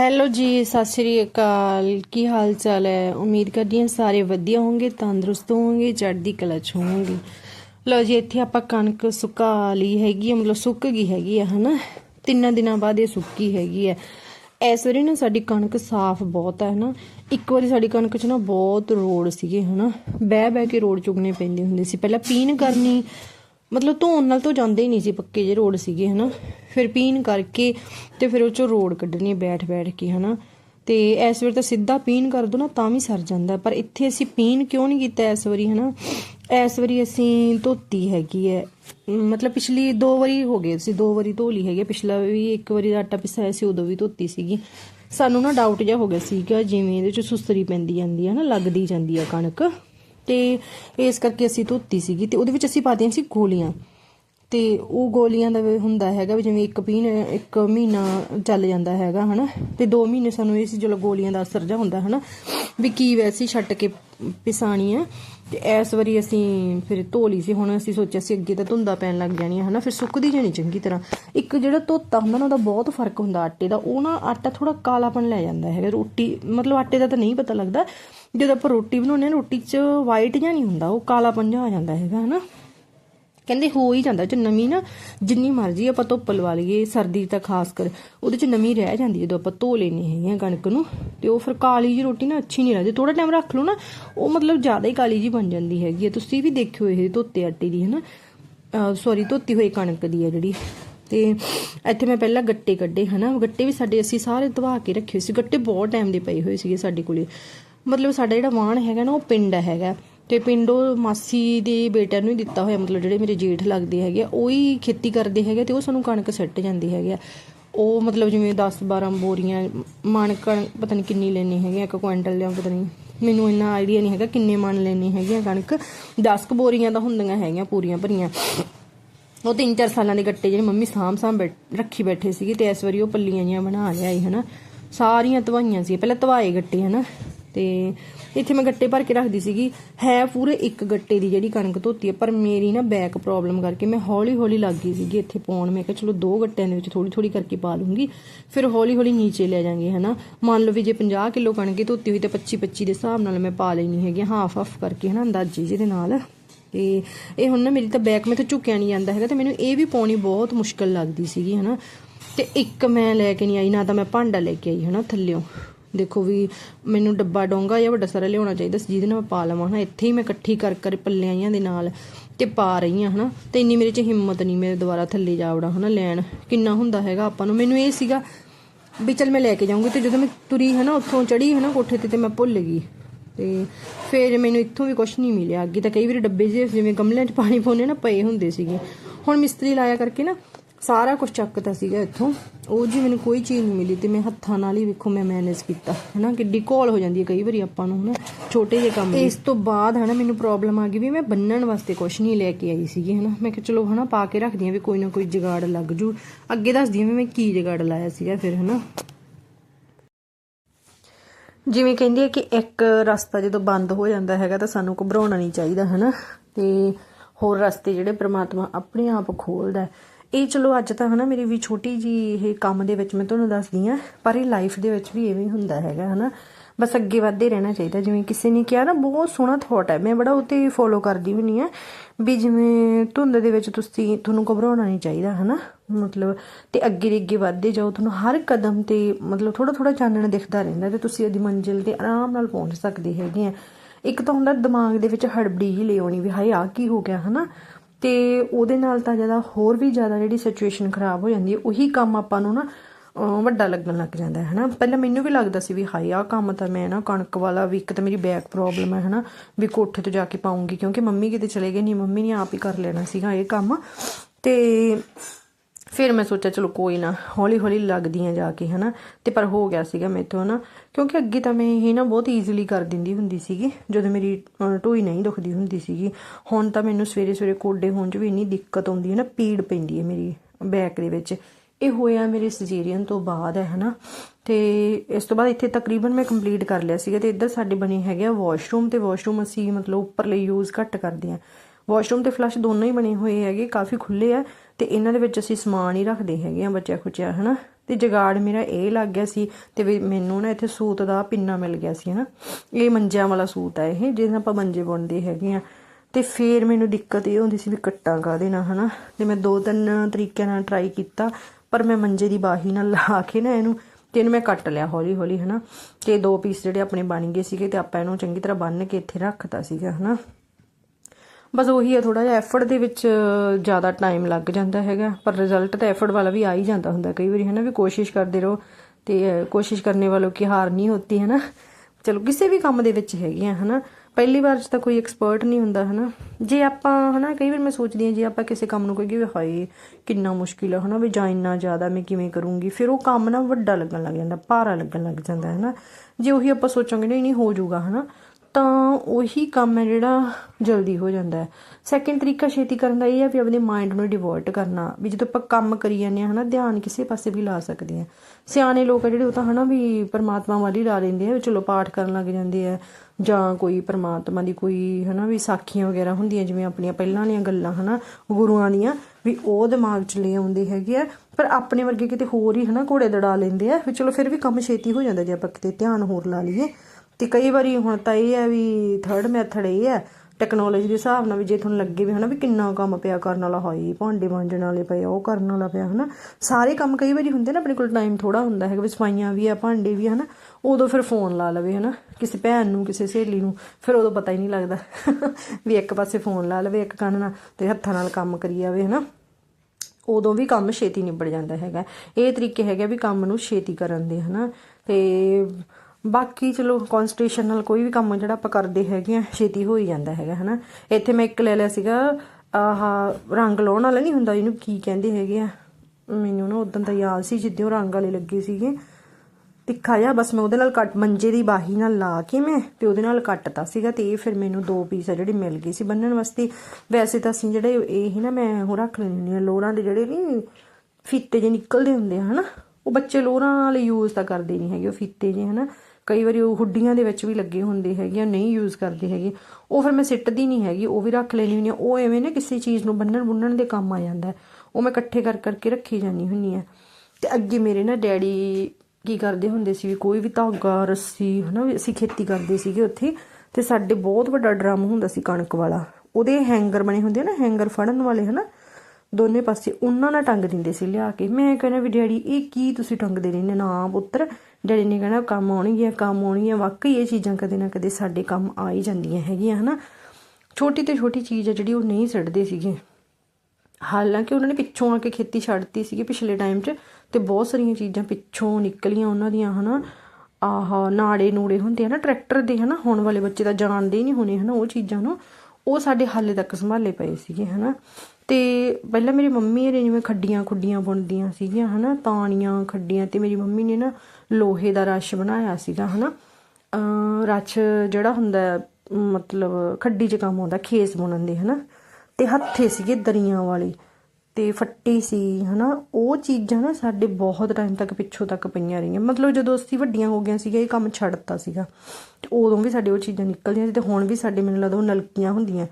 Hello ਜੀ, ਸਤਿ ਸ਼੍ਰੀ ਅਕਾਲ। ਕੀ ਹਾਲ ਚਾਲ ਹੈ? ਉਮੀਦ ਕਰਦੀ ਹਾਂ ਸਾਰੇ ਵਧੀਆ ਹੋਣਗੇ, ਤੰਦਰੁਸਤ ਹੋਣਗੇ, ਚੜ੍ਹਦੀ ਕਲਾ ਚ ਹੋਵੋਗੇ ਲਓ ਜੀ, ਇੱਥੇ ਆਪਾਂ ਕਣਕ ਸੁਕਾ ਲਈ ਹੈਗੀ ਹੈ, ਮਤਲਬ ਸੁੱਕ ਗਈ ਹੈਗੀ ਹੈ, ਹਨਾ? ਤਿੰਨਾਂ ਦਿਨਾਂ ਬਾਅਦ ਇਹ ਸੁੱਕੀ ਹੈਗੀ ਹੈ। ਇਸ ਵਾਰੀ ਨਾ ਸਾਡੀ ਕਣਕ ਸਾਫ਼ ਬਹੁਤ ਹੈ, ਹਨਾ? ਇੱਕ ਵਾਰੀ ਸਾਡੀ ਕਣਕ 'ਚ ਨਾ ਬਹੁਤ ਰੋੜ ਸੀਗੇ, ਹਨਾ? ਬਹਿ ਬਹਿ ਕੇ ਰੋੜ ਚੁਗਣੇ ਪੈਂਦੇ ਹੁੰਦੇ ਸੀ। ਪਹਿਲਾਂ ਪੀਣ ਕਰਨੀ ਮਤਲਬ ਧੋਣ ਨਾਲ ਤਾਂ ਜਾਂਦੇ ਹੀ ਨਹੀਂ ਸੀ ਪੱਕੇ ਜੇ ਰੋਡ ਸੀਗੇ, ਹਨਾ। ਫਿਰ ਪੀਣ ਕਰਕੇ ਤੇ ਫਿਰ ਉਹ ਚੋਂ ਰੋਡ ਕੱਢਣੀ ਬੈਠ ਬੈਠ ਕੇ, ਹਨਾ। ਤੇ ਇਸ ਵਾਰ ਤਾਂ ਸਿੱਧਾ ਪੀਣ ਕਰ ਦੋ ਨਾ, ਤਾਂ ਵੀ ਸਰ ਜਾਂਦਾ। ਪਰ ਇੱਥੇ ਅਸੀਂ ਪੀਣ ਕਿਉਂ ਨਹੀਂ ਕੀਤਾ ਇਸ ਵਾਰੀ, ਹਨਾ? ਇਸ ਵਾਰੀ ਅਸੀਂ ਧੋਤੀ ਹੈਗੀ ਹੈ ਮਤਲਬ ਪਿਛਲੀ ਦੋ ਵਾਰੀ ਹੋ ਗਏ ਸੀ, ਦੋ ਵਾਰੀ ਧੋ ਲਈ ਹੈਗੀ ਪਿਛਲਾ ਵੀ ਇੱਕ ਵਾਰੀ ਦਾ ਆਟਾ ਪਿਸਾਇਆ ਸੀ, ਉਦੋਂ ਵੀ ਧੋਤੀ ਸੀਗੀ। ਸਾਨੂੰ ਨਾ ਡਾਊਟ ਜਿਹਾ ਹੋ ਗਿਆ ਸੀਗਾ, ਜਿਵੇਂ ਇਹਦੇ ਚ ਸੁਸਤਰੀ ਪੈਂਦੀ ਜਾਂਦੀ ਹੈ ਨਾ ਲੱਗਦੀ ਜਾਂਦੀ ਆ ਕਣਕ। ਤੇ ਇਸ ਕਰਕੇ ਅਸੀਂ ਧੋਤੀ ਸੀਗੀ ਤੇ ਉਹਦੇ ਵਿੱਚ ਅਸੀਂ ਪਾਤੀਆਂ ਸੀ ਗੋਲੀਆਂ। ਤੇ ਉਹ ਗੋਲੀਆਂ ਦਾ ਹੁੰਦਾ ਹੈਗਾ ਵੀ ਜਿਵੇਂ ਇੱਕ ਪੀਣ, ਇੱਕ ਮਹੀਨਾ ਚੱਲ ਜਾਂਦਾ ਹੈਗਾ, ਹਨਾ। ਤੇ 2 ਮਹੀਨੇ ਸਾਨੂੰ ਇਹ ਸੀ ਜਦੋਂ ਗੋਲੀਆਂ ਦਾ ਅਸਰ ਜਾ ਹੁੰਦਾ, ਹਨਾ। ਵੀ ਕੀ ਵੈਸੀ ਛੱਟ ਕੇ ਪਿਸਾਣੀ ਹੈ ਤੇ ਇਸ ਵਾਰੀ ਅਸੀਂ ਫਿਰ ਧੋ ਲਈ ਸੀ। ਹੁਣ ਅਸੀਂ ਸੋਚਿਆ ਸੀ ਅੱਗੇ ਤਾਂ ਧੁੰਦਾ ਪੈਣ ਲੱਗ ਜਾਣੀ ਹੈ ਹਨਾ? ਫਿਰ ਸੁੱਕਦੀ ਜਾਣੀ ਚੰਗੀ ਤਰ੍ਹਾਂ। ਇੱਕ ਜਿਹੜਾ ਧੋਤਾ ਹੁੰਦਾ ਨਾ, ਉਹਦਾ ਬਹੁਤ ਫ਼ਰਕ ਹੁੰਦਾ ਆਟੇ ਦਾ। ਉਹ ਨਾ ਆਟਾ ਥੋੜਾ ਕਾਲਾਪਨ ਲੈ ਜਾਂਦਾ ਹੈਗਾ। ਰੋਟੀ, ਮਤਲਬ ਆਟੇ ਦਾ ਤਾਂ ਨਹੀਂ ਪਤਾ ਲੱਗਦਾ। ਜਦੋਂ ਆਪਾਂ ਰੋਟੀ ਬਣਾਉਂਦੇ ਹਾਂ ਰੋਟੀ 'ਚ ਵਾਈਟ ਜਾਂ ਨਹੀਂ ਹੁੰਦਾ। ਉਹ ਕਾਲਾਪਨ ਜਿਹਾ ਆ ਜਾਂਦਾ ਹੈਗਾ, ਹਨਾ? ਕਹਿੰਦੇ ਹੋ ਹੀ ਜਾਂਦਾ ਚ ਨਮੀ ਨਾ ਜਿੰਨੀ ਮਰਜ਼ੀ ਆਪਾਂ ਧੁੱਪ ਲਵਾ ਲਈਏ, ਸਰਦੀ ਤਾਂ ਖਾਸ ਕਰ, ਉਹਦੇ ਚ ਨਮੀ ਰਹਿ ਜਾਂਦੀ ਜਦੋਂ ਆਪਾਂ ਧੋ ਲੈਨੇ ਹੈਗੇ ਆ ਕਣਕ ਨੂੰ, ਤੇ ਉਹ ਫਿਰ ਕਾਲੀ ਜੀ ਰੋਟੀ ਨਾ ਅੱਛੀ ਨਹੀਂ ਲੱਗਦੀ ਥੋੜਾ ਟਾਈਮ ਰੱਖ ਲਓ ਨਾ, ਉਹ ਮਤਲਬ ਜ਼ਿਆਦਾ ਹੀ ਕਾਲੀ ਜੀ ਬਣ ਜਾਂਦੀ ਹੈਗੀ ਹੈ। ਤੁਸੀਂ ਵੀ ਦੇਖਿਓ ਇਹ ਧੋਤੇ ਆਟੇ ਦੀ, ਹਨਾ? ਸੌਰੀ ਧੋਤੀ ਹੋਈ ਕਣਕ ਦੀ ਹੈ ਜਿਹੜੀ, ਤੇ ਇੱਥੇ ਮੈਂ ਪਹਿਲਾਂ ਗੱਟੇ ਕੱਢੇ, ਹਨਾ? ਗੱਟੇ ਵੀ ਸਾਡੇ ਅਸੀਂ ਸਾਰੇ ਧਵਾ ਕੇ ਰੱਖੇ ਹੋਏ ਸੀ, ਗੱਟੇ ਬਹੁਤ ਟਾਈਮ ਦੇ ਪਏ ਹੋਏ ਸੀਗੇ ਸਾਡੇ ਕੋਲੇ। ਮਤਲਬ ਸਾਡਾ ਜਿਹੜਾ ਵਾਣ ਹੈਗਾ ਨਾ, ਉਹ ਪਿੰਡ ਹੈਗਾ। ਤੇ ਪਿੰਡੋਂ ਮਾਸੀ ਦੇ ਬੇਟੇ ਨੂੰ ਹੀ ਦਿੱਤਾ ਹੋਇਆ ਮਤਲਬ ਜਿਹੜੇ ਮੇਰੇ ਜੇਠ ਲੱਗਦੇ ਹੈਗੇ ਆ, ਉਹ ਹੀ ਖੇਤੀ ਕਰਦੇ ਹੈਗੇ ਤੇ ਉਹ ਸਾਨੂੰ ਕਣਕ ਸਿੱਟ ਜਾਂਦੀ ਹੈਗੀ ਆ। ਉਹ ਮਤਲਬ ਜਿਵੇਂ 10 12 ਬੋਰੀਆਂ ਮਣ ਕਣਕ ਪਤਾ ਨਹੀਂ ਕਿੰਨੀ ਲੈਣੀ ਹੈਗੀ ਆ, ਇੱਕ ਕੁਇੰਟਲ ਜਾਂ ਪਤਾ ਨਹੀਂ ਮੈਨੂੰ ਇੰਨਾ ਆਈਡੀਆ ਨਹੀਂ ਹੈਗਾ ਕਿੰਨੇ ਮਣ ਲੈਣੀ ਹੈਗੀ ਆ ਕਣਕ। 10 ਕੁ ਬੋਰੀਆਂ ਤਾਂ ਹੁੰਦੀਆਂ ਹੈਗੀਆਂ ਪੂਰੀਆਂ ਭਰੀਆਂ। ਉਹ ਤਿੰਨ ਚਾਰ ਸਾਲਾਂ ਦੇ ਗੱਟੇ ਜਿਹੜੇ ਮੰਮੀ ਸਾਂਭ ਸਾਂਭ ਬੈਠ- ਰੱਖੀ ਬੈਠੇ ਸੀਗੇ ਤੇ ਇਸ ਵਾਰੀ ਉਹ ਪੱਲੀਆਂ ਜੀਆਂ ਬਣਾ ਲਿਆਈ ਹਨਾ। ਸਾਰੀਆਂ ਧਵਾਈਆਂ ਸੀ ਪਹਿਲਾਂ ਧਵਾਏ ਗੱਟੇ ਹਨਾ। ਤੇ ਇੱਥੇ ਮੈਂ ਗੱਟੇ ਭਰ ਕੇ ਰੱਖਦੀ ਸੀਗੀ। ਹੈ ਪੂਰੇ ਇੱਕ ਗੱਟੇ ਦੀ ਜਿਹੜੀ ਕਣਕ ਧੋਤੀ ਹੈ, ਪਰ ਮੇਰੀ ਨਾ ਬੈਕ ਪ੍ਰੋਬਲਮ ਕਰਕੇ ਮੈਂ ਹੌਲੀ ਹੌਲੀ ਲੱਗ ਗਈ ਸੀਗੀ ਇੱਥੇ ਪਾਉਣ। ਮੈਂ ਕਿਹਾ ਚਲੋ ਦੋ ਗੱਟਿਆਂ ਦੇ ਵਿੱਚ ਥੋੜੀ ਥੋੜੀ ਕਰਕੇ ਪਾ ਲੂੰਗੀ, ਫਿਰ ਹੌਲੀ ਹੌਲੀ ਨੀਚੇ ਲੈ ਜਾਾਂਗੇ, ਹਨਾ। ਮੰਨ ਲਓ ਵੀ ਜੇ 50 ਕਿਲੋ ਕਣਕ ਧੋਤੀ ਹੋਈ ਤੇ 25 25 ਦੇ ਹਿਸਾਬ ਨਾਲ ਮੈਂ ਪਾ ਲੈਣੀ ਹੈਗੀ ਹਾਫ ਹਾਫ ਕਰਕੇ, ਹਨਾ, ਅੰਦਾਜ਼ੇ ਜਿਹਦੇ ਨਾਲ। ਤੇ ਇਹ ਹੁਣ ਨਾ ਮੇਰੀ ਤਾਂ ਬੈਕ ਮੈਥੋਂ ਝੁਕਿਆ ਨਹੀਂ ਜਾਂਦਾ ਹੈਗਾ ਤੇ ਮੈਨੂੰ ਇਹ ਵੀ ਪਾਉਣੀ ਬਹੁਤ ਮੁਸ਼ਕਲ ਲੱਗਦੀ ਸੀਗੀ, ਹਨਾ। ਤੇ ਇੱਕ ਮੈਂ ਲੈ ਕੇ ਨਹੀਂ ਆਈ, ਨਾ ਤਾਂ ਮੈਂ ਭਾਂਡਾ ਲੈ ਕੇ ਆਈ, ਹਨਾ, ਥੱਲਿਓਂ। ਦੇਖੋ ਵੀ ਮੈਨੂੰ ਡੱਬਾ ਡੋਂਗਾ ਜਾਂ ਵੱਡਾ ਸਾਰਾ ਲਿਆਉਣਾ ਚਾਹੀਦਾ ਸੀ, ਜਿਹਦੇ ਨਾਲ ਮੈਂ ਪਾ ਲਵਾਂ, ਹਨਾ। ਇੱਥੇ ਹੀ ਮੈਂ ਇਕੱਠੀ ਕਰ ਕਰ ਪੱਲਿਆਂ ਦੇ ਨਾਲ ਤੇ ਪਾ ਰਹੀ ਹਾਂ, ਹਨਾ। ਤੇ ਇੰਨੀ ਮੇਰੇ 'ਚ ਹਿੰਮਤ ਨਹੀਂ ਮੇਰੇ ਦੁਬਾਰਾ ਥੱਲੇ ਜਾਵੜਾ, ਹਨਾ, ਲੈਣ। ਕਿੰਨਾ ਹੁੰਦਾ ਹੈਗਾ ਆਪਾਂ ਨੂੰ। ਮੈਨੂੰ ਇਹ ਸੀਗਾ ਵੀ ਚਲ ਮੈਂ ਲੈ ਕੇ ਜਾਊਂਗੀ ਤੇ ਜਦੋਂ ਮੈਂ ਤੁਰੀ, ਹਨਾ, ਉੱਥੋਂ ਚੜੀ ਹਨਾ, ਕੋਠੇ ਤੇ ਤੇ ਮੈਂ ਭੁੱਲ ਗਈ। ਤੇ ਫਿਰ ਮੈਨੂੰ ਇੱਥੋਂ ਵੀ ਕੁਝ ਨਹੀਂ ਮਿਲਿਆ। ਅੱਗੇ ਤਾਂ ਕਈ ਵਾਰੀ ਡੱਬੇ ਜਿਹੇ ਜਿਵੇਂ ਗਮਲਿਆਂ 'ਚ ਪਾਣੀ ਪਾਉਂਦੇ ਨਾ, ਪਏ ਹੁੰਦੇ ਸੀਗੇ। ਹੁਣ ਮਿਸਤਰੀ ਲਾਇਆ ਕਰਕੇ ਨਾ ਸਾਰਾ ਕੁਝ ਚੱਕਤਾ ਸੀਗਾ ਇੱਥੋਂ। ਉਹ ਜੀ ਮੈਨੂੰ ਕੋਈ ਚੀਜ਼ ਨਹੀਂ ਮਿਲੀ ਤੇ ਮੈਂ ਹੱਥਾਂ ਨਾਲ ਹੀ ਵੇਖੋ ਮੈਂ ਮੈਨੇਜ ਕੀਤਾ, ਹਨਾ? ਕਿੱਡੀ ਘੋਲ ਹੋ ਜਾਂਦੀ ਹੈ ਕਈ ਵਾਰੀ ਆਪਾਂ ਨੂੰ, ਹਨਾ? ਛੋਟੇ ਜਿਹੇ ਕੰਮ ਇਸ ਤੋਂ ਬਾਅਦ, ਹਨਾ, ਮੈਨੂੰ ਪ੍ਰੋਬਲਮ ਆ ਗਈ ਵੀ ਮੈਂ ਬੰਨਣ ਵਾਸਤੇ ਕੁਝ ਨਹੀਂ ਲੈ ਕੇ ਆਈ ਸੀਗੀ, ਹਨਾ? ਮੈਂ ਕਿਹਾ ਚਲੋ, ਹਨਾ, ਪਾ ਕੇ ਰੱਖਦੀ ਆ ਵੀ ਕੋਈ ਨਾ ਕੋਈ ਜਗਾੜ ਲੱਗ ਜੂ। ਅੱਗੇ ਦੱਸਦੀ ਆ ਵੀ ਮੈਂ ਕੀ ਜਗਾੜ ਲਾਇਆ ਸੀਗਾ ਫਿਰ, ਹਨਾ? ਜਿਵੇਂ ਕਹਿੰਦੀ ਹੈ ਕਿ ਇੱਕ ਰਸਤਾ ਜਦੋਂ ਬੰਦ ਹੋ ਜਾਂਦਾ ਹੈਗਾ ਤਾਂ ਸਾਨੂੰ ਘਬਰਾਉਣਾ ਨਹੀਂ ਚਾਹੀਦਾ, ਹਨਾ? ਤੇ ਹੋਰ ਰਸਤੇ ਜਿਹੜੇ ਪ੍ਰਮਾਤਮਾ ਆਪਣੇ ਆਪ ਖੋਲਦਾ ਹੈ। ਇਹ ਚਲੋ ਅੱਜ ਤਾਂ ਹਨਾ ਮੇਰੀ ਵੀ ਛੋਟੀ ਜੀ ਇਹ ਕੰਮ ਦੇ ਵਿੱਚ ਮੈਂ ਤੁਹਾਨੂੰ ਦੱਸਦੀ ਆ ਪਰ ਇਹ ਲਾਈਫ ਦੇ ਵਿੱਚ ਵੀ ਐਵੇਂ ਹੁੰਦਾ ਹੈਗਾ ਹਨਾ। ਬਸ ਅੱਗੇ ਵਧਦੇ ਰਹਿਣਾ ਚਾਹੀਦਾ, ਜਿਵੇਂ ਕਿਸੇ ਨੇ ਕਿਹਾ ਨਾ, ਬਹੁਤ ਸੋਹਣਾ ਥਾਟ ਹੈ, ਮੈਂ ਬੜਾ ਉਤੇ ਫੋਲੋ ਕਰਦੀ ਵੀ ਆ ਵੀ ਜਿਵੇਂ ਧੁੰਦ ਦੇ ਵਿੱਚ ਤੁਸੀਂ ਤੁਹਾਨੂੰ ਘਬਰਾਉਣਾ ਨਹੀਂ ਚਾਹੀਦਾ ਹਨਾ। ਮਤਲਬ ਤੇ ਅੱਗੇ ਦੇ ਅੱਗੇ ਵਧਦੇ ਜਾਓ, ਤੁਹਾਨੂੰ ਹਰ ਕਦਮ ਤੇ ਮਤਲਬ ਥੋੜਾ ਥੋੜਾ ਚਾਨਣ ਦਿਖਦਾ ਰਹਿੰਦਾ ਤੇ ਤੁਸੀਂ ਉਹਦੀ ਮੰਜ਼ਿਲ ਤੇ ਆਰਾਮ ਨਾਲ ਪਹੁੰਚ ਸਕਦੇ ਹੈਗੇ ਆ। ਇੱਕ ਤਾਂ ਹੁੰਦਾ ਦਿਮਾਗ ਦੇ ਵਿੱਚ ਹੜਬੜੀ ਹੀ ਲੈ ਆਉਣੀ ਵੀ ਹਾਏ ਆ ਕੀ ਹੋ ਗਿਆ ਹਨਾ। ਤੇ ਉਹਦੇ ਨਾਲ ਤਾਂ ਜ਼ਿਆਦਾ ਹੋਰ ਵੀ ਜ਼ਿਆਦਾ ਜਿਹੜੀ ਸਿਚੁਏਸ਼ਨ ਖਰਾਬ ਹੋ ਜਾਂਦੀ ਹੈ, ਉਹੀ ਕੰਮ ਆਪਾਂ ਨੂੰ ਨਾ ਵੱਡਾ ਲੱਗਣ ਲੱਗ ਜਾਂਦਾ ਹੈ, ਹਨਾ? ਪਹਿਲਾਂ ਮੈਨੂੰ ਵੀ ਲੱਗਦਾ ਸੀ ਵੀ ਹਾਏ ਆ ਕੰਮ ਤਾਂ ਮੈਂ ਨਾ ਕਣਕ ਵਾਲਾ ਵੀ ਇੱਕ ਤਾਂ ਮੇਰੀ ਬੈਕ ਪ੍ਰੋਬਲਮ ਹੈ, ਹਨਾ? ਵੀ ਕੋਠੇ ਤੋਂ ਜਾ ਕੇ ਪਾਉਂਗੀ, ਕਿਉਂਕਿ ਮੰਮੀ ਕਿਤੇ ਚਲੇ ਗਏ ਨਹੀਂ ਮੰਮੀ ਨੇ ਆਪ ਹੀ ਕਰ ਲੈਣਾ ਸੀਗਾ ਇਹ ਕੰਮ। ਤੇ ਫਿਰ ਮੈਂ ਸੋਚਿਆ, ਚਲੋ ਕੋਈ ਨਾ ਹੌਲੀ ਹੌਲੀ ਲੱਗਦੀ ਲੱਗਦੀਆਂ ਜਾ ਕੇ, ਹਨਾ। ਤੇ ਪਰ ਹੋ ਗਿਆ ਸੀਗਾ ਮੇਥੋਂ ਨਾ ਕਿਉਂਕਿ ਅੱਗੇ ਤਾਂ ਮੈਂ ਇਹ ਨਾ ਬਹੁਤ ਈਜ਼ੀਲੀ ਕਰ ਦਿੰਦੀ ਹੁੰਦੀ ਸੀਗੀ। ਜਦੋਂ ਮੇਰੀ ਢੋਈ ਨਹੀਂ ਦੁਖਦੀ ਹੁੰਦੀ ਸੀਗੀ, ਹੁਣ ਤਾਂ ਮੈਨੂੰ ਸਵੇਰੇ ਸਵੇਰੇ ਕੋਡੇ ਹੋਣ 'ਚ ਵੀ ਇੰਨੀ ਦਿੱਕਤ ਆਉਂਦੀ ਹੈ ਨਾ, ਪੀੜ ਪੈਂਦੀ ਹੈ ਮੇਰੀ ਬੈਕ ਦੇ ਵਿੱਚ। ਇਹ ਹੋਇਆ ਮੇਰੇ ਸਿਜੇਰੀਅਨ ਤੋਂ ਬਾਅਦ ਹੈ, ਹਨਾ। ਤੇ ਇਸ ਤੋਂ ਬਾਅਦ ਇੱਥੇ ਤਕਰੀਬਨ ਮੈਂ ਕੰਪਲੀਟ ਕਰ ਲਿਆ ਸੀਗਾ ਤੇ ਇੱਧਰ ਸਾਡੇ ਬਣੇ ਹੈਗੇ ਆ ਵਾਸ਼ਰੂਮ ਤੇ ਵਾਸ਼ਰੂਮ ਅਸੀਂ ਮਤਲਬ ਉੱਪਰ ਲਈ ਯੂਜ਼ ਘੱਟ ਕਰਦੇ ਆ ਵਾਸ਼ਰੂਮ ਤੇ ਫਲਸ਼ ਦੋਨੋਂ ਹੀ ਬਣੇ ਹੋਏ ਹੈਗੇ, ਕਾਫੀ ਖੁੱਲੇ ਆ। ਤੇ ਇਹਨਾਂ ਦੇ ਵਿੱਚ ਅਸੀਂ ਸਮਾਨ ਹੀ ਰੱਖਦੇ ਹੈਗੇ ਆ ਬੱਚਿਆਂ ਖੁਚਿਆ, ਹਨਾ? ਤੇ ਜਗਾੜ ਮੇਰਾ ਇਹ ਲੱਗ ਗਿਆ ਸੀ ਤੇ ਵੀ ਮੈਨੂੰ ਨਾ ਇੱਥੇ ਸੂਤ ਦਾ ਪਿੰਨਾ ਮਿਲ ਗਿਆ ਸੀ, ਹਨਾ? ਇਹ ਮੰਜਿਆਂ ਵਾਲਾ ਸੂਤ ਆ ਇਹ, ਜਿਹਦੇ ਨਾਲ ਆਪਾਂ ਮੰਜੇ ਬੁਣਦੇ ਹੈਗੇ ਆ ਤੇ ਫੇਰ ਮੈਨੂੰ ਦਿੱਕਤ ਇਹ ਹੁੰਦੀ ਸੀ ਵੀ ਕੱਟਾਂ ਕਾਹਦੇ ਨਾਲ, ਹਨਾ? ਤੇ ਮੈਂ ਦੋ ਤਿੰਨ ਤਰੀਕਿਆਂ ਨਾਲ ਟਰਾਈ ਕੀਤਾ, ਪਰ ਮੈਂ ਮੰਜੇ ਦੀ ਬਾਹੀ ਨਾਲ ਲਾ ਕੇ ਨਾ ਇਹਨੂੰ, ਤੇ ਇਹਨੂੰ ਮੈਂ ਕੱਟ ਲਿਆ ਹੌਲੀ ਹੌਲੀ ਹਨਾ? ਤੇ ਦੋ ਪੀਸ ਜਿਹੜੇ ਆਪਣੇ ਬਣ ਗਏ ਸੀਗੇ ਤੇ ਆਪਾਂ ਇਹਨੂੰ ਚੰਗੀ ਤਰ੍ਹਾਂ ਬੰਨ ਕੇ ਇੱਥੇ ਰੱਖਤਾ ਸੀਗਾ, ਹਨਾ? ਬਸ ਉਹੀ ਹੈ ਥੋੜਾ ਜਿਹਾ ਐਫਰਟ ਦੇ ਵਿੱਚ ਜ਼ਿਆਦਾ ਟਾਈਮ ਲੱਗ ਜਾਂਦਾ ਹੈਗਾ। ਪਰ ਰਿਜ਼ਲਟ ਤਾਂ ਐਫਰਟ ਵਾਲਾ ਵੀ ਆ ਹੀ ਜਾਂਦਾ ਹੁੰਦਾ ਕਈ ਵਾਰੀ ਹੈ ਨਾ ਵੀ ਕੋਸ਼ਿਸ਼ ਕਰਦੇ ਰਹੋ ਤੇ ਕੋਸ਼ਿਸ਼ ਕਰਨੇ ਵਾਲੋਂ ਕੀ ਹਾਰ ਨਹੀਂ ਹੁੰਦੀ ਹੈ ਨਾ ਚਲੋ, ਕਿਸੇ ਵੀ ਕੰਮ ਦੇ ਵਿੱਚ ਹੈਗੀਆਂ ਆ ਹਨਾ। ਪਹਿਲੀ ਵਾਰ 'ਚ ਤਾਂ ਕੋਈ ਐਕਸਪਰਟ ਨਹੀਂ ਹੁੰਦਾ, ਹਨਾ। ਜੇ ਆਪਾਂ, ਹਨਾ, ਕਈ ਵਾਰ ਮੈਂ ਸੋਚਦੀ ਹਾਂ, ਜੇ ਆਪਾਂ ਕਿਸੇ ਕੰਮ ਨੂੰ ਕਹੀਏ ਵੀ, ਹਾਏ, ਕਿੰਨਾ ਮੁਸ਼ਕਿਲ ਹੈ ਹਨਾ, ਵੀ ਜਾਂ ਇੰਨਾ ਜ਼ਿਆਦਾ ਮੈਂ ਕਿਵੇਂ ਕਰੂੰਗੀ, ਫਿਰ ਉਹ ਕੰਮ ਨਾ ਵੱਡਾ ਲੱਗਣ ਲੱਗ ਜਾਂਦਾ, ਭਾਰਾ ਲੱਗਣ ਲੱਗ ਜਾਂਦਾ ਹੈ ਹਨਾ। ਜੇ ਉਹੀ ਆਪਾਂ ਸੋਚਾਂਗੇ, ਨਹੀਂ ਨਹੀਂ, ਹੋ ਜਾਊਗਾ, ਹਨਾ। ਤਾਂ ਉਹੀ ਕੰਮ ਹੈ ਜਿਹੜਾ ਜਲਦੀ ਹੋ ਜਾਂਦਾ ਹੈ। ਸੈਕਿੰਡ ਤਰੀਕਾ ਛੇਤੀ ਕਰਨ ਦਾ ਇਹ ਹੈ ਵੀ ਆਪਣੇ ਮਾਈਂਡ ਨੂੰ ਡਿਵਰਟ ਕਰਨਾ, ਵੀ ਜਦੋਂ ਆਪਾਂ ਕੰਮ ਕਰੀ ਜਾਂਦੇ ਹਾਂ, ਹਨਾ, ਧਿਆਨ ਕਿਸੇ ਪਾਸੇ ਵੀ ਲਾ ਸਕਦੇ ਹਾਂ। ਸਿਆਣੇ ਲੋਕ ਆ ਜਿਹੜੇ ਉਹ ਤਾਂ, ਹਨਾ, ਵੀ ਪਰਮਾਤਮਾ ਵੱਲ ਹੀ ਲਾ ਲੈਂਦੇ ਆ, ਵੀ ਚਲੋ ਪਾਠ ਕਰਨ ਲੱਗ ਜਾਂਦੇ ਆ, ਜਾਂ ਕੋਈ ਪਰਮਾਤਮਾ ਦੀ ਕੋਈ, ਹਨਾ, ਵੀ ਸਾਖੀਆਂ ਵਗੈਰਾ ਹੁੰਦੀਆਂ, ਜਿਵੇਂ ਆਪਣੀਆਂ ਪਹਿਲਾਂ ਵਾਲੀਆਂ ਗੱਲਾਂ, ਹਨਾ, ਗੁਰੂਆਂ ਦੀਆਂ, ਵੀ ਉਹ ਦਿਮਾਗ 'ਚ ਲੈ ਆਉਂਦੇ ਹੈਗੇ ਆ, ਪਰ ਆਪਣੇ ਵਰਗੇ ਕਿਤੇ ਹੋਰ ਹੀ, ਹਨਾ, ਘੋੜੇ ਦੜਾ ਲੈਂਦੇ ਆ, ਵੀ ਚਲੋ ਫਿਰ ਵੀ ਕੰਮ ਛੇਤੀ ਹੋ ਜਾਂਦਾ ਜੇ ਆਪਾਂ ਕਿਤੇ ਧਿਆਨ ਹੋਰ ਲਾ ਲਈਏ। ਤੇ ਕਈ ਵਾਰੀ ਹੁਣ ਤਾਂ ਇਹ ਹੈ ਵੀ ਥਰਡ ਮੈਥਡ ਇਹ ਹੈ ਟੈਕਨੋਲੋਜੀ ਦੇ ਹਿਸਾਬ ਨਾਲ ਵੀ ਜੇ ਤੁਹਾਨੂੰ ਲੱਗੇ ਵੀ ਹਨਾ ਵੀ ਕਿੰਨਾ ਕੰਮ ਪਿਆ ਕਰਨ ਵਾਲਾ ਹੋਈ ਭਾਂਡੇ ਮਾਂਜਣ ਵਾਲੇ ਪਏ ਉਹ ਕਰਨ ਵਾਲਾ ਪਿਆ ਹਨਾ, ਸਾਰੇ ਕੰਮ ਕਈ ਵਾਰੀ ਹੁੰਦੇ ਨਾ ਆਪਣੇ ਕੋਲ ਟਾਈਮ ਥੋੜਾ ਹੁੰਦਾ ਹੈਗਾ, ਵੀ ਸਫਾਈਆਂ ਵੀ ਆ, ਭਾਂਡੇ ਵੀ ਆ ਹਨਾ, ਉਦੋਂ ਫਿਰ ਫੋਨ ਲਾ ਲਵੇ ਹਨਾ, ਕਿਸੇ ਭੈਣ ਨੂੰ, ਕਿਸੇ ਸਹੇਲੀ ਨੂੰ, ਫਿਰ ਉਦੋਂ ਪਤਾ ਹੀ ਨਹੀਂ ਲੱਗਦਾ ਵੀ ਇੱਕ ਪਾਸੇ ਫੋਨ ਲਾ ਲਵੇ, ਇੱਕ ਕੰਨ ਨਾਲ, ਤੇ ਹੱਥਾਂ ਨਾਲ ਕੰਮ ਕਰੀ ਜਾਵੇ ਹਨਾ। ਉਦੋਂ ਵੀ ਕੰਮ ਛੇਤੀ ਨਿਬੜ ਜਾਂਦਾ ਹੈਗਾ। ਇਹ ਤਰੀਕੇ ਹੈਗੇ ਆ ਵੀ ਕੰਮ ਨੂੰ ਛੇਤੀ ਕਰਨ ਦੇ ਹਨਾ, ਤੇ ਬਾਕੀ ਚਲੋ ਕਨਸਟ੍ਰੇਸ਼ਨ ਨਾਲ ਕੋਈ ਵੀ ਕੰਮ ਜਿਹੜਾ ਆਪਾਂ ਕਰਦੇ ਹੈਗੇ ਆ, ਛੇਤੀ ਹੋ ਹੀ ਜਾਂਦਾ ਹੈਗਾ, ਹਨਾ? ਇੱਥੇ ਮੈਂ ਇੱਕ ਲੈ ਲਿਆ ਸੀਗਾ, ਆਹ ਰੰਗ ਲਾਉਣ ਵਾਲਾ ਨਹੀਂ ਹੁੰਦਾ ਜਿਹਨੂੰ ਕੀ ਕਹਿੰਦੇ ਹੈਗੇ ਆ? ਮੈਨੂੰ ਨਾ ਉਦੋਂ ਤਾਂ ਯਾਦ ਸੀ ਜਿੱਦੇ ਉਹ ਰੰਗ ਵਾਲੇ ਲੱਗੇ ਸੀਗੇ। ਤਿੱਖਾ ਜਿਹਾ, ਬਸ ਮੈਂ ਉਹਦੇ ਨਾਲ ਕੱਟ, ਮੰਜੇ ਦੀ ਬਾਹੀ ਨਾਲ ਲਾ ਕੇ ਮੈਂ ਤੇ ਉਹਦੇ ਨਾਲ ਕੱਟਤਾ ਸੀਗਾ ਤੇ ਇਹ ਫਿਰ ਮੈਨੂੰ ਦੋ ਪੀਸ ਆ ਜਿਹੜੇ ਮਿਲ ਗਏ ਸੀ ਬੰਨਣ ਵਾਸਤੇ। ਵੈਸੇ ਤਾਂ ਅਸੀਂ ਜਿਹੜੇ ਇਹ ਨਾ, ਮੈਂ ਉਹ ਰੱਖ ਲੈਂਦੀ ਹੁੰਦੀ ਆ ਲੋਰਾਂ ਦੇ ਜਿਹੜੇ ਨਹੀਂ ਫੀਤੇ ਜੇ ਨਿਕਲਦੇ ਹੁੰਦੇ ਆ, ਹਨਾ? ਉਹ ਬੱਚੇ ਲੋਰਾਂ ਵਾਲੇ ਯੂਜ਼ ਤਾਂ ਕਰਦੇ ਨਹੀਂ ਹੈਗੇ, ਉਹ ਫੀਤੇ ਜੇ ਹਨਾ? ਕਈ ਵਾਰੀ ਉਹ ਹੁੱਡੀਆਂ ਦੇ ਵਿੱਚ ਵੀ ਲੱਗੇ ਹੁੰਦੇ ਹੈਗੇ ਆ, ਨਹੀਂ ਯੂਜ਼ ਕਰਦੇ ਹੈਗੇ। ਉਹ ਫਿਰ ਮੈਂ ਸਿੱਟਦੀ ਨਹੀਂ ਹੈਗੀ, ਉਹ ਵੀ ਰੱਖ ਲੈਣੀ ਹੁੰਦੀ ਆ ਉਹ ਐਵੇਂ ਨਾ ਕਿਸੇ ਚੀਜ਼ ਨੂੰ ਬੰਨਣ ਬੁੰਨਣ ਦੇ ਕੰਮ ਆ ਜਾਂਦਾ ਉਹ ਮੈਂ ਇਕੱਠੇ ਕਰ ਕਰਕੇ ਰੱਖੀ ਜਾਂਦੀ ਹੁੰਨੀ ਆ ਤੇ ਅੱਗੇ ਮੇਰੇ ਨਾ ਡੈਡੀ ਕੀ ਕਰਦੇ ਹੁੰਦੇ ਸੀ ਵੀ ਕੋਈ ਵੀ ਧਾਗਾ, ਰੱਸੀ ਹਨਾ, ਵੀ ਅਸੀਂ ਖੇਤੀ ਕਰਦੇ ਸੀਗੇ ਉੱਥੇ। ਤੇ ਸਾਡੇ ਬਹੁਤ ਵੱਡਾ ਡਰਮ ਹੁੰਦਾ ਸੀ ਕਣਕ ਵਾਲਾ। ਉਹਦੇ ਹੈਂਗਰ ਬਣੇ ਹੁੰਦੇ ਆ ਨਾ, ਹੈਂਗਰ ਫੜਨ ਵਾਲੇ ਹਨਾ, ਦੋਨੇ ਪਾਸੇ ਉਹਨਾਂ ਨਾਲ ਟੰਗ ਦਿੰਦੇ ਸੀ ਲਿਆ ਕੇ। ਮੈਂ ਕਹਿੰਦਾ ਵੀ ਡੈਡੀ, ਇਹ ਕੀ ਤੁਸੀਂ ਟੰਗਦੇ ਰਹਿੰਦੇ ਨਾ ਪੁੱਤਰ। ਡੈਡੀ ਨੇ ਕਹਿਣਾ, ਕੰਮ ਆਉਣਗੀਆਂ ਕੰਮ ਆਉਣਗੀਆਂ। ਵਾਕਈ ਇਹ ਚੀਜ਼ਾਂ ਕਦੇ ਨਾ ਕਦੇ ਸਾਡੇ ਕੰਮ ਆ ਹੀ ਜਾਂਦੀਆਂ ਹੈਗੀਆਂ, ਹਨਾ? ਛੋਟੀ ਤੇ ਛੋਟੀ ਚੀਜ਼ ਆ ਜਿਹੜੀ ਉਹ ਨਹੀਂ ਛੱਡਦੇ ਸੀਗੇ। ਹਾਲਾਂਕਿ ਉਹਨਾਂ ਨੇ ਪਿੱਛੋਂ ਆ ਕੇ ਖੇਤੀ ਛੱਡਤੀ ਸੀਗੀ ਪਿਛਲੇ ਟਾਈਮ 'ਚ ਤੇ ਬਹੁਤ ਸਾਰੀਆਂ ਚੀਜ਼ਾਂ ਪਿੱਛੋਂ ਨਿਕਲੀਆਂ ਉਹਨਾਂ ਦੀਆਂ, ਹਨਾ? ਆਹ, ਨਾੜੇ ਨੂੜੇ ਹੁੰਦੇ ਆ ਨਾ, ਟਰੈਕਟਰ ਦੇ, ਹਨਾ? ਹੁਣ ਵਾਲੇ ਬੱਚੇ ਤਾਂ ਜਾਣਦੇ ਹੀ ਨਹੀਂ ਹੋਣੇ, ਹਨਾ, ਉਹ ਚੀਜ਼ਾਂ ਨੂੰ। ਉਹ ਸਾਡੇ ਹਾਲੇ ਤੱਕ ਸੰਭਾਲੇ ਪਏ ਸੀਗੇ, ਹਨਾ? ਤੇ ਪਹਿਲਾਂ ਮੇਰੀ ਮੰਮੀ ਹਰੇ ਜਿਵੇਂ ਖੱਡੀਆਂ ਖੁੱਡੀਆਂ ਬੁਣਦੀਆਂ ਸੀਗੀਆਂ, ਹਨਾ? ਤਾਣੀਆਂ, ਖੱਡੀਆਂ ਤੇ ਮੇਰੀ ਮੰਮੀ ਨੇ ਨਾ ਲੋਹੇ ਦਾ ਰਸ਼ ਬਣਾਇਆ ਸੀਗਾ, ਹਨਾ? ਅਹ ਰਛ ਜਿਹੜਾ ਹੁੰਦਾ, ਮਤਲਬ ਖੱਡੀ 'ਚ ਕੰਮ ਆਉਂਦਾ, ਖੇਸ ਬੁਣਨ ਦੇ, ਹਨਾ? ਤੇ ਹੱਥੇ ਸੀਗੇ ਦਰੀਆਂ ਵਾਲੇ, ਤੇ ਫੱਟੀ ਸੀ, ਹਨਾ? ਉਹ ਚੀਜ਼ਾਂ ਨਾ ਸਾਡੇ ਬਹੁਤ ਟਾਈਮ ਤੱਕ ਪਿੱਛੋਂ ਤੱਕ ਪਈਆਂ ਰਹੀਆਂ। ਮਤਲਬ ਜਦੋਂ ਅਸੀਂ ਵੱਡੀਆਂ ਹੋ ਗਈਆਂ ਸੀਗਾ ਇਹ ਕੰਮ ਛੱਡਤਾ ਸੀਗਾ। ਤੇ ਉਦੋਂ ਵੀ ਸਾਡੇ ਉਹ ਚੀਜ਼ਾਂ ਨਿਕਲਦੀਆਂ ਸੀ ਤੇ ਹੁਣ ਵੀ ਸਾਡੇ ਮੈਨੂੰ ਲੱਗਦਾ ਉਹ ਨਲਕੀਆਂ ਹੁੰਦੀਆਂ।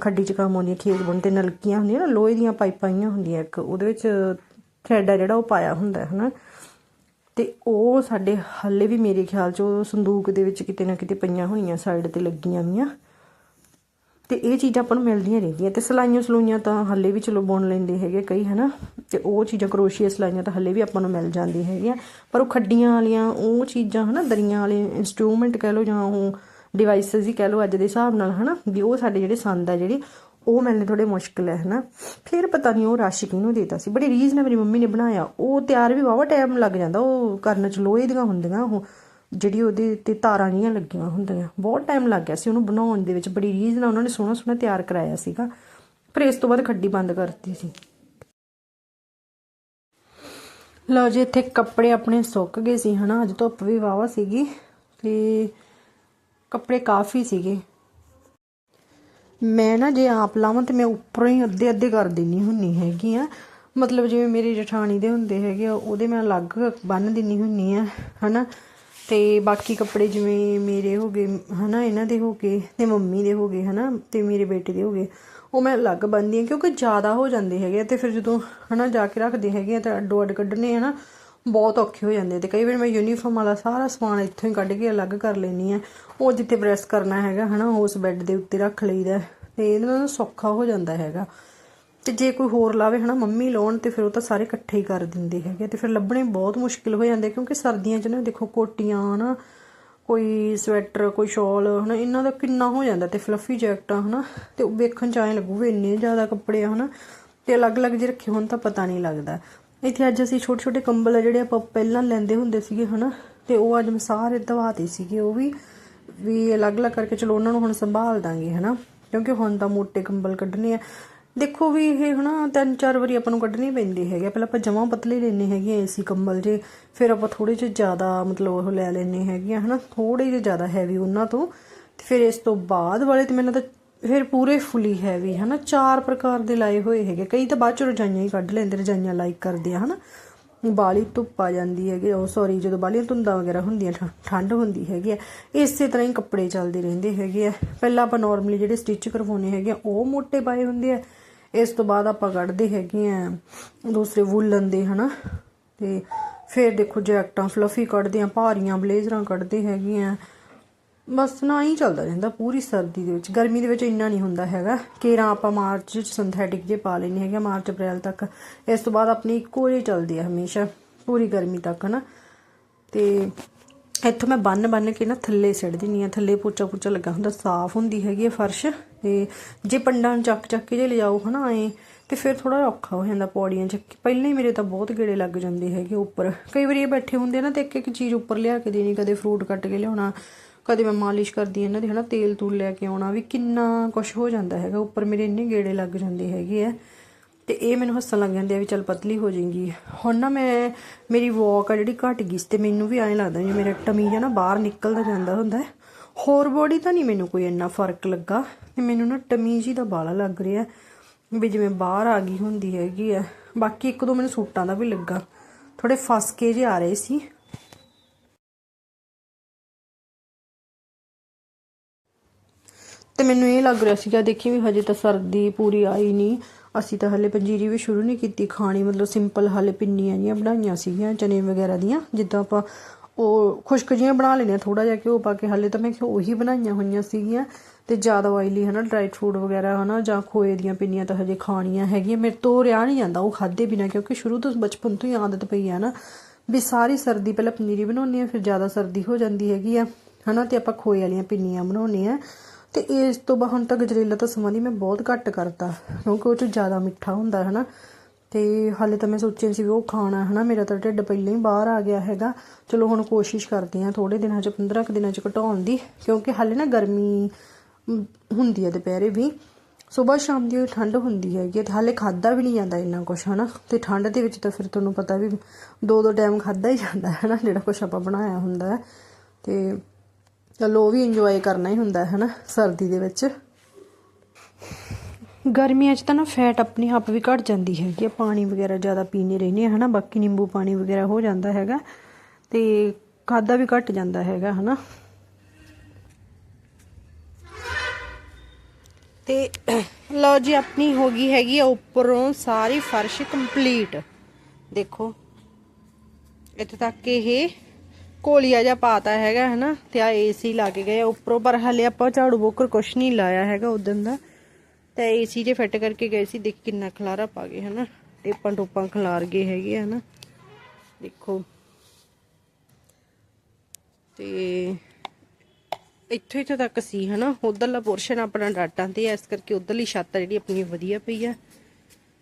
ਖੱਡੀ 'ਚ ਕੰਮ ਆਉਂਦੀਆਂ, ਖੇਸ ਬੁਣ ਤੇ ਨਲਕੀਆਂ ਹੁੰਦੀਆਂ ਨਾ, ਲੋਹੇ ਦੀਆਂ ਪਾਈਪਾਂ ਆਈਆਂ ਹੁੰਦੀਆਂ ਇੱਕ, ਉਹਦੇ ਵਿੱਚ ਥ੍ਰੈਡ ਆ ਜਿਹੜਾ ਉਹ ਪਾਇਆ ਹੁੰਦਾ ਹੈ ਹਨਾ? ਤੇ ਉਹ ਸਾਡੇ ਹਾਲੇ ਵੀ ਮੇਰੇ ਖਿਆਲ 'ਚ ਉਹ ਸੰਦੂਕ ਦੇ ਵਿੱਚ ਕਿਤੇ ਨਾ ਕਿਤੇ ਪਈਆਂ ਹੋਈਆਂ ਸਾਈਡ ਤੇ ਲੱਗੀਆਂ ਵੀਆਂ ਤੇ ਇਹ ਚੀਜ਼ਾਂ ਆਪਾਂ ਨੂੰ ਮਿਲਦੀਆਂ ਰਹਿੰਦੀਆਂ। ਤੇ ਸਲਾਈਆਂ ਸਲੂਈਆਂ ਤਾਂ ਹੱਲੇ ਵੀ ਚਲੋ ਬੁਣ ਲੈਂਦੇ ਹੈਗੇ ਕਈ, ਹਨਾ? ਤੇ ਉਹ ਚੀਜ਼ਾਂ ਕਰੋਸ਼ੀਆ ਸਲਾਈਆਂ ਤਾਂ ਹੱਲੇ ਵੀ ਆਪਾਂ ਨੂੰ ਮਿਲ ਜਾਂਦੀਆਂ ਹੈਗੀਆਂ। ਪਰ ਉਹ ਖੱਡੀਆਂ ਵਾਲੀਆਂ, ਉਹ ਚੀਜ਼ਾਂ, ਹਨਾ? ਦਰੀਆਂ ਵਾਲੇ ਇਨਸਟਰੂਮੈਂਟ ਕਹਿ ਲਓ ਜਾਂ ਉਹ ਡਿਵਾਈਸਸ ਹੀ ਕਹਿ ਲਓ ਅੱਜ ਦੇ ਹਿਸਾਬ ਨਾਲ, ਹਨਾ? ਵੀ ਉਹ ਸਾਡੇ ਜਿਹੜੇ ਸੰਦ ਆ, ਜਿਹੜੀ ਉਹ ਮਿਲਣੇ ਥੋੜੇ ਮੁਸ਼ਕਿਲ ਹੈ, ਹਨਾ। ਫਿਰ ਪਤਾ ਨਹੀਂ ਉਹ ਰਸ਼ ਕਿਹਨੂੰ ਦੇਤਾ ਸੀ। ਬੜੀ ਰੀਝ ਨਾਲ ਮੇਰੀ ਮੰਮੀ ਨੇ ਬਣਾਇਆ। ਉਹ ਤਿਆਰ ਵੀ ਵਾਵਾ ਟਾਈਮ ਲੱਗ ਜਾਂਦਾ। ਉਹ ਕਰਨ ਚ ਲੋਹੇ ਦੀਆਂ ਹੁੰਦੀਆਂ, ਉਹ ਜਿਹੜੀ ਉਹਦੇ ਤੇ ਤਾਰਾਂ ਜੀਆਂ ਲੱਗੀਆਂ ਹੁੰਦੀਆਂ। ਬਹੁਤ ਟਾਈਮ ਲੱਗ ਗਿਆ ਸੀ ਉਹਨੂੰ ਬਣਾਉਣ ਦੇ ਵਿੱਚ। ਬੜੀ ਰੀਝ ਨਾਲ ਉਹਨਾਂ ਨੇ ਸੋਹਣਾ ਸੋਹਣਾ ਤਿਆਰ ਕਰਾਇਆ ਸੀਗਾ। ਪਰ ਇਸ ਤੋਂ ਬਾਅਦ ਖੱਡੀ ਬੰਦ ਕਰਤੀ ਸੀ। ਲਓ ਜੀ, ਇੱਥੇ ਕੱਪੜੇ ਆਪਣੇ ਸੁੱਕ ਗਏ ਸੀ, ਹਨਾ। ਅੱਜ ਧੁੱਪ ਵੀ ਵਾਵਾ ਸੀਗੀ ਤੇ ਕੱਪੜੇ ਕਾਫੀ ਸੀਗੇ। ਮੈਂ ਨਾ ਜੇ ਆਪ ਲਾਵਾਂ ਤੇ ਮੈਂ ਉੱਪਰੋਂ ਹੀ ਅੱਧੇ ਅੱਧੇ ਕਰ ਦਿੰਨੀ ਹੁੰਨੀ ਹੈਗੀ ਆ। ਮਤਲਬ ਜਿਵੇਂ ਮੇਰੀ ਜਠਾਣੀ ਦੇ ਹੁੰਦੇ ਹੈਗੇ ਆ, ਉਹਦੇ ਮੈਂ ਅਲੱਗ ਬੰਨ ਦਿੰਨੀ ਹੁੰਨੀ ਆ, ਹਨਾ? ਤੇ ਬਾਕੀ ਕੱਪੜੇ ਜਿਵੇਂ ਮੇਰੇ ਹੋ ਗਏ, ਹਨਾ, ਇਹਨਾਂ ਦੇ ਹੋ ਗਏ, ਤੇ ਮੰਮੀ ਦੇ ਹੋ ਗਏ, ਹਨਾ, ਤੇ ਮੇਰੇ ਬੇਟੇ ਦੇ ਹੋ ਗਏ, ਉਹ ਮੈਂ ਅਲੱਗ ਬੰਨਦੀ ਹਾਂ ਕਿਉਂਕਿ ਜ਼ਿਆਦਾ ਹੋ ਜਾਂਦੇ ਹੈਗੇ ਆ ਤੇ ਫਿਰ ਜਦੋਂ, ਹਨਾ, ਜਾ ਕੇ ਰੱਖਦੇ ਹੈਗੇ ਆ ਤਾਂ ਅੱਡੋ ਅੱਡ ਕੱਢਣੇ ਹਨਾ ਬਹੁਤ ਔਖੇ ਹੋ ਜਾਂਦੇ ਤੇ ਕਈ ਵਾਰ ਮੈਂ ਯੂਨੀਫਾਰਮ ਵਾਲਾ ਸਾਰਾ ਸਮਾਨ ਇੱਥੋਂ ਹੀ ਕੱਢ ਕੇ ਅਲੱਗ ਕਰ ਲੈਣੀ ਆ ਉਹ ਜਿੱਥੇ ਪ੍ਰੈਸ ਕਰਨਾ ਹੈਗਾ ਹਨਾ, ਉਸ ਬੈੱਡ ਦੇ ਉੱਤੇ ਰੱਖ ਲਈਦਾ ਤੇ ਇਹਦੇ ਨਾਲ ਸੌਖਾ ਹੋ ਜਾਂਦਾ ਹੈਗਾ। ਤੇ ਜੇ ਕੋਈ ਹੋਰ ਲਾਵੇ ਹਨਾ, ਮੰਮੀ ਲਾਉਣ ਤੇ ਫਿਰ ਉਹ ਤਾਂ ਸਾਰੇ ਇਕੱਠੇ ਹੀ ਕਰ ਦਿੰਦੇ ਹੈਗੇ ਤੇ ਫਿਰ ਲੱਭਣੇ ਬਹੁਤ ਮੁਸ਼ਕਿਲ ਹੋ ਜਾਂਦੇ ਕਿਉਂਕਿ ਸਰਦੀਆਂ 'ਚ ਨਾ ਦੇਖੋ ਕੋਟੀਆਂ ਹਨਾ, ਕੋਈ ਸਵੈਟਰ ਕੋਈ ਸ਼ਾਲ ਹਨਾ, ਇਹਨਾਂ ਦਾ ਕਿੰਨਾ ਹੋ ਜਾਂਦਾ ਤੇ ਫਲਫੀ ਜੈਕਟਾਂ ਹਨਾ, ਤੇ ਉਹ ਵੇਖਣ ਚ ਐਂ ਲੱਗੂ ਵੀ ਇੰਨੇ ਜ਼ਿਆਦਾ ਕੱਪੜੇ ਆ ਹਨਾ, ਤੇ ਅਲੱਗ-ਅਲੱਗ ਜੇ ਰੱਖੇ ਹੋਣ ਤਾਂ ਪਤਾ ਨਹੀਂ ਲੱਗਦਾ। ਇੱਥੇ ਅੱਜ ਅਸੀਂ ਛੋਟੇ-ਛੋਟੇ ਕੰਬਲ ਆ ਜਿਹੜੇ ਆਪਾਂ ਪਹਿਲਾਂ ਲੈਂਦੇ ਹੁੰਦੇ ਸੀਗੇ, ਹਨਾ? ਤੇ ਉਹ ਅੱਜ ਮੈਂ ਸਾਰੇ ਧਵਾਤੇ ਸੀਗੇ, ਉਹ ਵੀ ਵੀ ਅਲੱਗ-ਅਲੱਗ ਕਰਕੇ ਚਲੋ ਉਹਨਾਂ ਨੂੰ ਹੁਣ ਸੰਭਾਲ ਦਾਂਗੇ, ਹਨਾ? ਕਿਉਂਕਿ ਹੁਣ ਤਾਂ ਮੋਟੇ ਕੰਬਲ ਕੱਢਣੇ ਆ। ਦੇਖੋ ਵੀ ਇਹ, ਹਨਾ ਤਿੰਨ ਚਾਰ ਵਾਰੀ ਆਪਾਂ ਨੂੰ ਕੱਢਣੇ ਪੈਂਦੇ ਹੈਗੇ ਪਹਿਲਾਂ ਆਪਾਂ ਜਮਾਂ ਪਤਲੇ ਲੈਣੇ ਹੈਗੇ ਏਸੀ ਕੰਬਲ ਜੇ, ਫਿਰ ਆਪਾਂ ਥੋੜੇ ਜਿਹੇ ਜ਼ਿਆਦਾ ਮਤਲਬ ਉਹ ਲੈ ਲੈਣੇ ਹੈਗੇ ਆ, ਹਨਾ? ਥੋੜੇ ਜਿਹੇ ਜ਼ਿਆਦਾ ਹੈਵੀ ਉਹਨਾਂ ਤੋਂ। ਤੇ ਫਿਰ ਇਸ ਤੋਂ ਬਾਅਦ ਵਾਲੇ ਤੇ ਮੈਨੂੰ ਤਾਂ ਫਿਰ ਪੂਰੇ ਫੁੱਲੀ ਹੈਵੀ ਹਨਾ? ਚਾਰ ਪ੍ਰਕਾਰ ਦੇ ਲਾਏ ਹੋਏ ਹੈਗੇ। ਕਈ ਤਾਂ ਬਾਅਦ ਚ ਰਜਾਈਆਂ ਹੀ ਕੱਢ ਲੈਂਦੇ, ਰਜਾਈਆਂ ਲਾਈਕ ਕਰਦੇ ਆ, ਹਨਾ? ਬਾਲੀ ਧੁੱਪ ਆ ਜਾਂਦੀ ਹੈਗੀ, ਉਹ ਸੌਰੀ ਜਦੋਂ ਬਾਲੀਆਂ ਧੁੰਦਾਂ ਵਗੈਰਾ ਹੁੰਦੀਆਂ, ਠ- ਠੰਡ ਹੁੰਦੀ ਹੈਗੀ ਆ, ਇਸੇ ਤਰ੍ਹਾਂ ਹੀ ਕੱਪੜੇ ਚੱਲਦੇ ਰਹਿੰਦੇ ਹੈਗੇ ਆ। ਪਹਿਲਾਂ ਆਪਾਂ ਨਾਰਮਲੀ ਜਿਹੜੇ ਸਟਿਚ ਕਰਵਾਉਣੇ ਹੈਗੇ ਆ, ਉਹ ਮੋٹے ਪਾਏ ਹੁੰਦੇ ਆ। ਇਸ ਤੋਂ ਬਾਅਦ ਆਪਾਂ ਕੱਢਦੇ ਹੈਗੇ ਆ, ਦੂਸਰੇ ਵੂਲਨ ਦੇ, ਹਨਾ? ਤੇ ਫਿਰ ਦੇਖੋ ਜੈਕਟਾਂ ਫਲਫੀ ਕੱਢਦੇ ਆ, ਭਾਰੀਆਂ ਬਲੇਜ਼ਰਾਂ ਕੱਢਦੇ ਹੈਗੇ ਆ। ਬਸ ਨਾ ਹੀ ਚੱਲਦਾ ਰਹਿੰਦਾ ਪੂਰੀ ਸਰਦੀ ਦੇ ਵਿੱਚ। ਗਰਮੀ ਦੇ ਵਿੱਚ ਇੰਨਾ ਨਹੀਂ ਹੁੰਦਾ ਹੈਗਾ। ਕੇਰਾਂ ਆਪਾਂ ਮਾਰਚ ਚ ਸਿੰਥੈਟਿਕ ਜੇ ਪਾ ਲੈਣੇ ਹੈਗੇ ਆ, ਮਾਰਚ ਅਪ੍ਰੈਲ ਤੱਕ। ਇਸ ਤੋਂ ਬਾਅਦ ਆਪਣੀ ਇੱਕੋ ਜਿਹੀ ਚੱਲਦੀ ਆ ਹਮੇਸ਼ਾ ਪੂਰੀ ਗਰਮੀ ਤੱਕ ਨਾ ਤੇ ਇੱਥੋਂ ਮੈਂ ਬੰਨ ਬੰਨ ਕੇ ਨਾ ਥੱਲੇ ਸਿੱਟ ਦਿੰਨੀ ਆ। ਥੱਲੇ ਪੋਚਾ ਪੋਚਾ ਲੱਗਾ ਹੁੰਦਾ ਸਾਫ਼ ਹੁੰਦੀ ਹੈਗੀ ਆ ਫਰਸ਼। ਤੇ ਜੇ ਪੰਡਾਂ ਨੂੰ ਚੱਕ ਚੱਕ ਕੇ ਜੇ ਲਿਜਾਓ ਹਨਾ ਐ ਤੇ ਫਿਰ ਥੋੜਾ ਔਖਾ ਹੋ ਜਾਂਦਾ ਪੌੜੀਆਂ ਚ। ਪਹਿਲਾਂ ਹੀ ਮੇਰੇ ਤਾਂ ਬਹੁਤ ਗੇੜੇ ਲੱਗ ਜਾਂਦੇ ਹੈਗੇ ਉੱਪਰ। ਕਈ ਵਾਰੀ ਇਹ ਬੈਠੇ ਹੁੰਦੇ ਨਾ ਤੇ ਇੱਕ ਇੱਕ ਚੀਜ਼ ਉੱਪਰ ਲਿਆ ਕੇ ਦੇਣੀ ਕਦੇ ਫਰੂਟ ਕੱਟ ਕੇ ਲਿਆਉਣਾ। ਕਦੇ ਮੈਂ ਮਾਲਿਸ਼ ਕਰਦੀ ਇਹਨਾਂ ਦੀ, ਹਨਾ, ਤੇਲ ਤੂਲ ਲੈ ਕੇ ਆਉਣਾ ਵੀ ਕਿੰਨਾ ਕੁਝ ਹੋ ਜਾਂਦਾ ਹੈਗਾ, ਉੱਪਰ ਮੇਰੇ ਇੰਨੇ ਗੇੜੇ ਲੱਗ ਜਾਂਦੇ ਹੈਗੇ ਆ। ਤੇ ਇਹ ਮੈਨੂੰ ਹੱਸਣ ਲੱਗ ਜਾਂਦੇ ਆ ਵੀ ਚੱਲ ਪਤਲੀ ਹੋ ਜਾਏਗੀ। ਹੁਣ ਨਾ ਮੈਂ, ਮੇਰੀ ਵਾਕ ਆ ਜਿਹੜੀ ਘਟ ਗਈ ਸੀ ਤੇ ਮੈਨੂੰ ਵੀ ਐਂ ਲੱਗਦਾ ਜਿਵੇਂ ਮੇਰਾ ਟਮੀ ਜਿਹਾ ਨਾ ਬਾਹਰ ਨਿਕਲਦਾ ਜਾਂਦਾ ਹੁੰਦਾ ਹੈ। ਹੋਰ ਬੋਡੀ ਤਾਂ ਨਹੀਂ ਮੈਨੂੰ ਕੋਈ ਇੰਨਾ ਫ਼ਰਕ ਲੱਗਾ। ਤੇ ਮੈਨੂੰ ਨਾ ਟਮੀ ਜੀ ਦਾ ਬਾਲਾ ਲੱਗ ਰਿਹਾ ਵੀ ਜਿਵੇਂ ਬਾਹਰ ਆ ਗਈ ਹੁੰਦੀ ਹੈਗੀ ਆ। ਬਾਕੀ ਇੱਕ ਦੋ ਮੈਨੂੰ ਸੂਟਾਂ ਦਾ ਵੀ ਲੱਗਾ। ਥੋੜੇ ਫਸ ਕੇ ਜੇ ਆ ਰਹੇ ਸੀ। ਤੇ ਮੈਨੂੰ ਇਹ ਲੱਗ ਰਿਹਾ ਸੀਗਾ, ਦੇਖੀ ਵੀ ਹਜੇ ਤਾਂ ਸਰਦੀ ਪੂਰੀ ਆਈ ਨਹੀਂ ਅਸੀਂ ਤਾਂ ਹਲੇ ਪੰਜੀਰੀ ਵੀ ਸ਼ੁਰੂ ਨਹੀਂ ਕੀਤੀ ਖਾਣੀ, ਮਤਲਬ ਸਿੰਪਲ ਹਲੇ ਪਿੰਨੀਆਂ ਜੀਆਂ ਬਣਾਈਆਂ ਸੀਗੀਆਂ, ਚਨੇ ਵਗੈਰਾ ਦੀਆਂ। ਜਿੱਦਾਂ ਆਪਾਂ ਉਹ ਖੁਸ਼ਕ ਜੀਆਂ ਬਣਾ ਲੈਣੀਆਂ ਥੋੜਾ ਜਿਹਾ ਘਿਓ ਪਾ ਕੇ ਹਲੇ ਤਾਂ ਮੈਂ ਕਿਹਾ ਉਹੀ ਬਣਾਈਆਂ ਹੋਈਆਂ ਸੀਗੀਆਂ। ਤੇ ਜ਼ਿਆਦਾ ਆਇਲੀ ਹਨਾ ਡਰਾਈ ਫਰੂਟ ਵਗੈਰਾ ਹਨਾ, ਜਾਂ ਖੋਏ ਦੀਆਂ ਪਿੰਨੀਆਂ ਤਾਂ ਹਜੇ ਖਾਣੀਆਂ ਹੈਗੀਆਂ। ਮੇਰੇ ਤੋਂ ਰਿਆ ਨਹੀਂ ਜਾਂਦਾ, ਉਹ ਖਾਦੇ ਬਿਨਾ, ਕਿਉਂਕਿ ਸ਼ੁਰੂ ਤੋਂ ਬਚਪਨ ਤੋਂ ਹੀ ਆਦਤ ਪਈ ਆ ਨਾ। ਵੀ ਸਾਰੀ ਸਰਦੀ ਪਹਿਲਾਂ ਪਨੀਰੀ ਬਣਾਉਣੀ ਆ ਫਿਰ ਜ਼ਿਆਦਾ ਸਰਦੀ ਹੋ ਜਾਂਦੀ ਹੈਗੀ ਆ। ਹਨਾ, ਤੇ ਆਪਾਂ ਖੋਏ ਵਾਲੀਆਂ ਪਿੰਨੀਆਂ ਬਣਾਉਣੇ ਆ ਤੇ ਇਸ ਤੋਂ ਬਾਅਦ ਹੁਣ ਤਾਂ ਗਜਰੇਲਾ ਤਾਂ ਸਮਾਂ ਦੀ ਮੈਂ ਬਹੁਤ ਘੱਟ ਕਰਤਾ, ਕਿਉਂਕਿ ਉਹ ਚ ਜ਼ਿਆਦਾ ਮਿੱਠਾ ਹੁੰਦਾ ਹੈ ਨਾ। ਤੇ ਹਾਲੇ ਤਾਂ ਮੈਂ ਸੋਚਿਆ ਸੀ ਵੀ ਉਹ ਖਾਣਾ ਹੈ ਨਾ, ਮੇਰਾ ਤਾਂ ਢਿੱਡ ਪਹਿਲਾਂ ਹੀ ਬਾਹਰ ਆ ਗਿਆ ਹੈਗਾ। ਚਲੋ ਹੁਣ ਕੋਸ਼ਿਸ਼ ਕਰਦੇ ਆ ਥੋੜੇ ਦਿਨਾਂ ਚ 15 ਕੁ ਦਿਨਾਂ ਚ ਘਟਾਉਣ ਦੀ, ਕਿਉਂਕਿ ਹਾਲੇ ਨਾ ਗਰਮੀ ਹੁੰਦੀ ਹੈ ਦੁਪਹਿਰੇ ਵੀ। ਸਵੇਰ ਸ਼ਾਮ ਦੀ ਠੰਡ ਹੁੰਦੀ ਹੈਗੀ ਤੇ ਹਾਲੇ ਖਾਦਾ ਵੀ ਨਹੀਂ ਜਾਂਦਾ ਇੰਨਾ ਕੁਛ ਹਨਾ ਤੇ ਠੰਡ ਦੇ ਵਿੱਚ ਤਾਂ ਫਿਰ ਤੁਹਾਨੂੰ ਪਤਾ ਵੀ ਦੋ ਦੋ ਟਾਈਮ ਖਾਦਾ ਹੀ ਜਾਂਦਾ ਹੈ ਨਾ, ਜਿਹੜਾ ਕੁਛ ਆਪਾਂ ਬਣਾਇਆ ਹੁੰਦਾ ਹੈ। ਤੇ ਚਲੋ ਉਹ ਵੀ ਇੰਜੋਏ ਕਰਨਾ ਹੀ ਹੁੰਦਾ ਹੈ ਨਾ ਸਰਦੀ ਦੇ ਵਿੱਚ। ਗਰਮੀਆਂ 'ਚ ਤਾਂ ਨਾ ਫੈਟ ਆਪਣੇ ਆਪ ਵੀ ਘਟ ਜਾਂਦੀ ਹੈਗੀ ਆ, ਪਾਣੀ ਵਗੈਰਾ ਜ਼ਿਆਦਾ ਪੀਣੇ ਰਹਿੰਦੇ ਆ ਹਨਾ, ਬਾਕੀ ਨਿੰਬੂ ਪਾਣੀ ਵਗੈਰਾ ਹੋ ਜਾਂਦਾ ਹੈਗਾ ਤੇ ਖਾਦਾ ਵੀ ਘਟ ਜਾਂਦਾ ਹੈਗਾ ਹਨਾ। ਤੇ ਲਓ ਜੀ, ਆਪਣੀ ਹੋ ਗਈ ਹੈਗੀ ਆ ਉੱਪਰੋਂ ਸਾਰੀ ਫਰਸ਼ ਕੰਪਲੀਟ। ਦੇਖੋ, ਇੱਥੇ ਤੱਕ ਇਹ ਕੋਲੀਆ ਜਿਹਾ ਪਾਤਾ ਹੈਗਾ ਹਨਾ? ਤੇ ਆ ਏਸੀ ਲਾ ਕੇ ਗਏ ਉੱਪਰੋਂ ਪਰ ਹਲੇ ਆਪਾਂ ਝਾੜੂ ਬੋਕਰ ਕੁਛ ਨਹੀਂ ਲਾਇਆ ਹੈਗਾ ਉਦੋਂ ਦਾ। ਤੇ ਏਸੀ ਜੇ ਫਿੱਟ ਕਰਕੇ ਗਏ ਸੀ ਦੇਖ ਕਿੰਨਾ ਖਲਾਰਾ ਪਾ ਗਏ ਹਨਾ? ਟੇਪਾਂ ਟੋਪਾਂ ਖਲਾਰ ਗਏ ਹੈਗੇ ਹਨਾ? ਦੇਖੋ। ਤੇ ਇੱਥੋਂ ਇੱਥੋਂ ਤੱਕ ਸੀ ਹਨਾ? ਉਧਰਲਾ ਪੋਰਸ਼ਨ ਆਪਣਾ ਡਾਟਾਂ ਤੇ ਆ, ਇਸ ਕਰਕੇ ਉਧਰਲੀ ਛੱਤ ਜਿਹੜੀ ਆਪਣੀ ਵਧੀਆ ਪਈ ਆ।